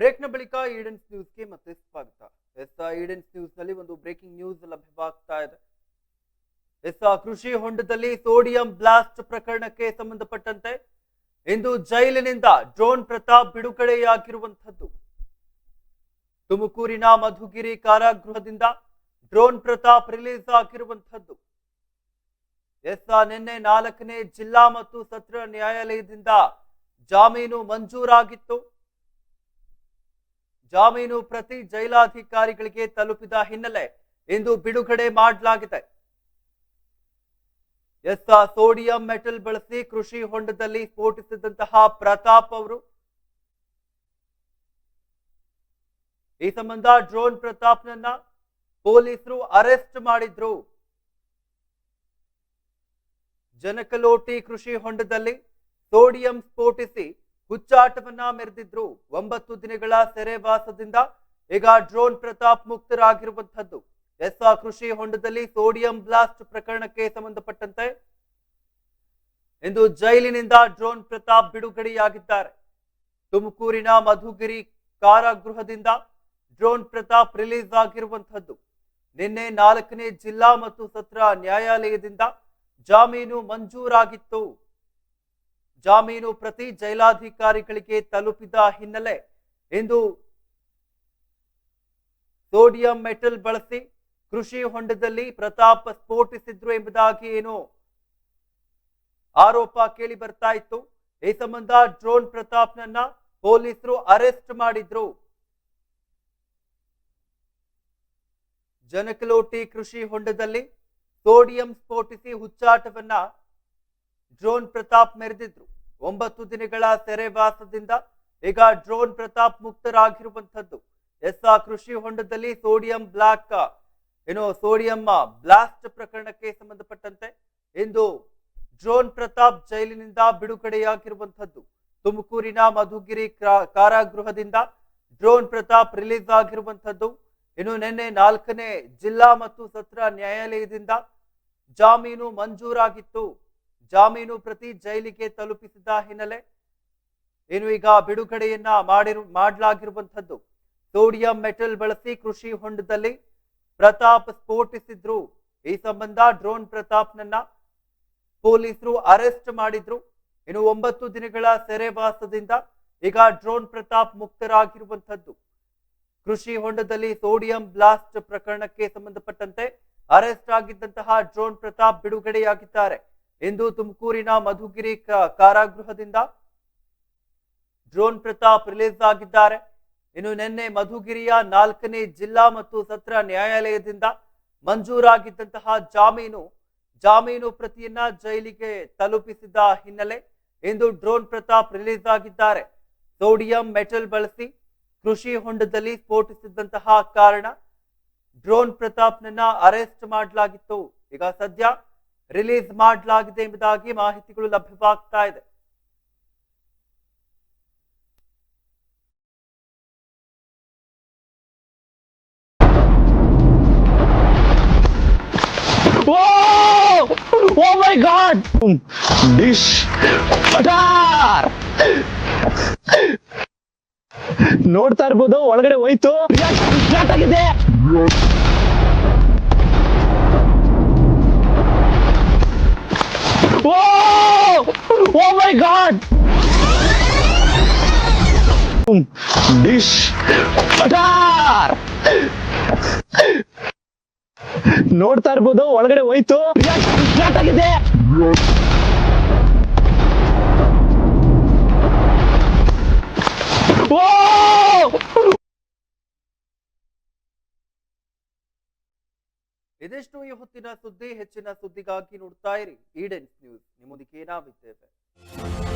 ಬ್ರೇಕ್ನ ಬಳಿಕ ಈಡೆನ್ಸ್ ನ್ಯೂಸ್ಗೆ ಮತ್ತೆ ಸ್ವಾಗತ. ಎಸ್ ಈಡೆನ್ಸ್ ನ್ಯೂಸ್ನಲ್ಲಿ ಒಂದು ಬ್ರೇಕಿಂಗ್ ನ್ಯೂಸ್ ಲಭ್ಯವಾಗ್ತಾ ಇದೆ. ಎಸ್ ಕೃಷಿ ಹೊಂಡದಲ್ಲಿ ಸೋಡಿಯಂ ಬ್ಲಾಸ್ಟ್ ಪ್ರಕರಣಕ್ಕೆ ಸಂಬಂಧಪಟ್ಟಂತೆ ಇಂದು ಜೈಲಿನಿಂದ ಡ್ರೋನ್ ಪ್ರತಾಪ್ ಬಿಡುಗಡೆಯಾಗಿರುವಂತದ್ದು ತುಮಕೂರಿನ ಮಧುಗಿರಿ ಕಾರಾಗೃಹದಿಂದ ಡ್ರೋನ್ ಪ್ರತಾಪ್ ರಿಲೀಸ್ ಆಗಿರುವಂತದ್ದು ಎಸ್ ನಿನ್ನೆ ನಾಲ್ಕನೇ ಜಿಲ್ಲಾ ಮತ್ತು ಸತ್ರ ನ್ಯಾಯಾಲಯದಿಂದ ಜಾಮೀನು ಮಂಜೂರಾಗಿತ್ತು. ಜಾಮೀನು ಪ್ರತಿ ಜೈಲಾಧಿಕಾರಿಗಳಿಗೆ ತಲುಪಿದ ಹಿನ್ನೆಲೆ ಇಂದು ಬಿಡುಗಡೆ ಮಾಡಲಾಗಿದೆ. ಎಸ್ ಸೋಡಿಯಂ ಮೆಟಲ್ ಬಳಸಿ ಕೃಷಿ ಹೊಂಡದಲ್ಲಿ ಸ್ಫೋಟಿಸಿದಂತಹ ಪ್ರತಾಪ್ ಅವರು. ಈ ಸಂಬಂಧ ಡ್ರೋನ್ ಪ್ರತಾಪ್ನನ್ನ ಪೊಲೀಸರು ಅರೆಸ್ಟ್ ಮಾಡಿದ್ರು. ಜನಕಲೋಟಿ ಕೃಷಿ ಹೊಂಡದಲ್ಲಿ ಸೋಡಿಯಂ ಸ್ಫೋಟಿಸಿ ಹುಚ್ಚಾಟವನ್ನ ಮೆರೆದಿದ್ರು. ಒಂಬತ್ತು ದಿನಗಳ ಸೆರೆವಾಸದಿಂದ ಈಗ ಡ್ರೋನ್ ಪ್ರತಾಪ್ ಮುಕ್ತರಾಗಿರುವಂತಹದ್ದು ಎಸ್ ಕೃಷಿ ಹೊಂಡದಲ್ಲಿ ಸೋಡಿಯಂ ಬ್ಲಾಸ್ಟ್ ಪ್ರಕರಣಕ್ಕೆ ಸಂಬಂಧಪಟ್ಟಂತೆ ಇಂದು ಜೈಲಿನಿಂದ ಡ್ರೋನ್ ಪ್ರತಾಪ್ ಬಿಡುಗಡೆಯಾಗಿದ್ದಾರೆ. ತುಮಕೂರಿನ ಮಧುಗಿರಿ ಕಾರಾಗೃಹದಿಂದ ಡ್ರೋನ್ ಪ್ರತಾಪ್ ರಿಲೀಸ್ ಆಗಿರುವಂತಹದ್ದು ನಿನ್ನೆ ನಾಲ್ಕನೇ ಜಿಲ್ಲಾ ಮತ್ತು ಸತ್ರ ನ್ಯಾಯಾಲಯದಿಂದ ಜಾಮೀನು ಮಂಜೂರಾಗಿತ್ತು. ಜಾಮೀನು ಪ್ರತಿ ಜೈಲಾಧಿಕಾರಿಗಳಿಗೆ ತಲುಪಿದ ಹಿನ್ನೆಲೆ ಇಂದು ಸೋಡಿಯಂ ಮೆಟಲ್ ಬಳಸಿ ಕೃಷಿ ಹೊಂಡದಲ್ಲಿ ಪ್ರತಾಪ್ ಸ್ಫೋಟಿಸಿದ್ರು ಎಂಬುದಾಗಿ ಏನು ಆರೋಪ ಕೇಳಿ ಬರ್ತಾ ಇತ್ತು. ಈ ಸಂಬಂಧ ಡ್ರೋನ್ ಪ್ರತಾಪ್ನನ್ನ ಪೊಲೀಸರು ಅರೆಸ್ಟ್ ಮಾಡಿದ್ರು. ಜನಕಲೋಟಿ ಕೃಷಿ ಹೊಂಡದಲ್ಲಿ ಸೋಡಿಯಂ ಸ್ಫೋಟಿಸಿ ಹುಚ್ಚಾಟವನ್ನ ಡ್ರೋನ್ ಪ್ರತಾಪ್ ಮೆರೆದಿದ್ರು. ಒಂಬತ್ತು ದಿನಗಳ ಸೆರೆವಾಸದಿಂದ ಈಗ ಡ್ರೋನ್ ಪ್ರತಾಪ್ ಮುಕ್ತರಾಗಿರುವಂತದ್ದು ಎಸ್ ಆ ಕೃಷಿ ಹೊಂಡದಲ್ಲಿ ಸೋಡಿಯಂ ಬ್ಲಾಕ್, ಏನು ಸೋಡಿಯಂ ಬ್ಲಾಸ್ಟ್ ಪ್ರಕರಣಕ್ಕೆ ಸಂಬಂಧಪಟ್ಟಂತೆ ಇಂದು ಡ್ರೋನ್ ಪ್ರತಾಪ್ ಜೈಲಿನಿಂದ ಬಿಡುಗಡೆಯಾಗಿರುವಂತದ್ದು ತುಮಕೂರಿನ ಮಧುಗಿರಿ ಕ್ರಾ- ಕಾರಾಗೃಹದಿಂದ ಡ್ರೋನ್ ಪ್ರತಾಪ್ ರಿಲೀಸ್ ಆಗಿರುವಂತದ್ದು ಇನ್ನು ನಿನ್ನೆ ನಾಲ್ಕನೇ ಜಿಲ್ಲಾ ಮತ್ತು ಸತ್ರ ನ್ಯಾಯಾಲಯದಿಂದ ಜಾಮೀನು ಮಂಜೂರಾಗಿತ್ತು. ಜಾಮೀನು ಪ್ರತಿ ಜೈಲಿಗೆ ತಲುಪಿಸಿದ ಹಿನ್ನೆಲೆ ಏನು ಈಗ ಬಿಡುಗಡೆಯನ್ನ ಮಾಡಿರು ಮಾಡಲಾಗಿರುವಂಥದ್ದು? ಸೋಡಿಯಂ ಮೆಟಲ್ ಬಳಸಿ ಕೃಷಿ ಹೊಂಡದಲ್ಲಿ ಪ್ರತಾಪ್ ಸ್ಫೋಟಿಸಿದ್ರು. ಈ ಸಂಬಂಧ ಡ್ರೋನ್ ಪ್ರತಾಪ್ನನ್ನ ಪೊಲೀಸರು ಅರೆಸ್ಟ್ ಮಾಡಿದ್ರು. ಇನ್ನು ಒಂಬತ್ತು ದಿನಗಳ ಸೆರೆವಾಸದಿಂದ ಈಗ ಡ್ರೋನ್ ಪ್ರತಾಪ್ ಮುಕ್ತರಾಗಿರುವಂಥದ್ದು. ಕೃಷಿ ಹೊಂಡದಲ್ಲಿ ಸೋಡಿಯಂ ಬ್ಲಾಸ್ಟ್ ಪ್ರಕರಣಕ್ಕೆ ಸಂಬಂಧಪಟ್ಟಂತೆ ಅರೆಸ್ಟ್ ಆಗಿದ್ದಂತಹ ಡ್ರೋನ್ ಪ್ರತಾಪ್ ಬಿಡುಗಡೆಯಾಗಿದ್ದಾರೆ. ಇಂದು ತುಮಕೂರಿನ ಮಧುಗಿರಿ ಕಾರಾಗೃಹದಿಂದ ಡ್ರೋನ್ ಪ್ರತಾಪ್ ರಿಲೀಸ್ ಆಗಿದ್ದಾರೆ. ಇನ್ನು ನಿನ್ನೆ ಮಧುಗಿರಿಯ ನಾಲ್ಕನೇ ಜಿಲ್ಲಾ ಮತ್ತು ಸತ್ರ ನ್ಯಾಯಾಲಯದಿಂದ ಮಂಜೂರಾಗಿದ್ದಂತಹ ಜಾಮೀನು ಜಾಮೀನು ಪ್ರತಿಯನ್ನ ಜೈಲಿಗೆ ತಲುಪಿಸಿದ ಹಿನ್ನೆಲೆ ಇಂದು ಡ್ರೋನ್ ಪ್ರತಾಪ್ ರಿಲೀಸ್ ಆಗಿದ್ದಾರೆ. ಸೋಡಿಯಂ ಮೆಟಲ್ ಬಳಸಿ ಕೃಷಿ ಹೊಂಡದಲ್ಲಿ ಸ್ಫೋಟಿಸಿದಂತಹ ಕಾರಣ ಡ್ರೋನ್ ಪ್ರತಾಪ್ನನ್ನ ಅರೆಸ್ಟ್ ಮಾಡಲಾಗಿತ್ತು. ಈಗ ಸದ್ಯ ರಿಲೀಸ್ ಮಾಡಲಾಗಿದೆ ಎಂಬುದಾಗಿ ಮಾಹಿತಿಗಳು ಲಭ್ಯವಾಗ್ತಾ ಇದೆ Oh! My god! Dish! ನೋಡ್ತಾ ಇರ್ಬೋದು, ಒಳಗಡೆ ಹೋಯ್ತು ಆಗಿದೆ my god! Dish! Atar! ನೋಡ್ತಾ ಇರ್ಬೋದು, ಒಳಗಡೆ ಹೋಯ್ತು ಆಗಿದೆ! ಇದಿಷ್ಟು ಈ ಹೊತ್ತಿನ ಸುದ್ದಿ, ಹೆಚ್ಚಿನ ಸುದ್ದಿಗಾಗಿ ನೋಡ್ತಾ ಇರಿ ಈಡೆನ್ಸ್ ನ್ಯೂಸ್ ನಿಮ್ಮೊಂದಿಗೆ ನಾವಿದ್ದೇವೆ Thank you.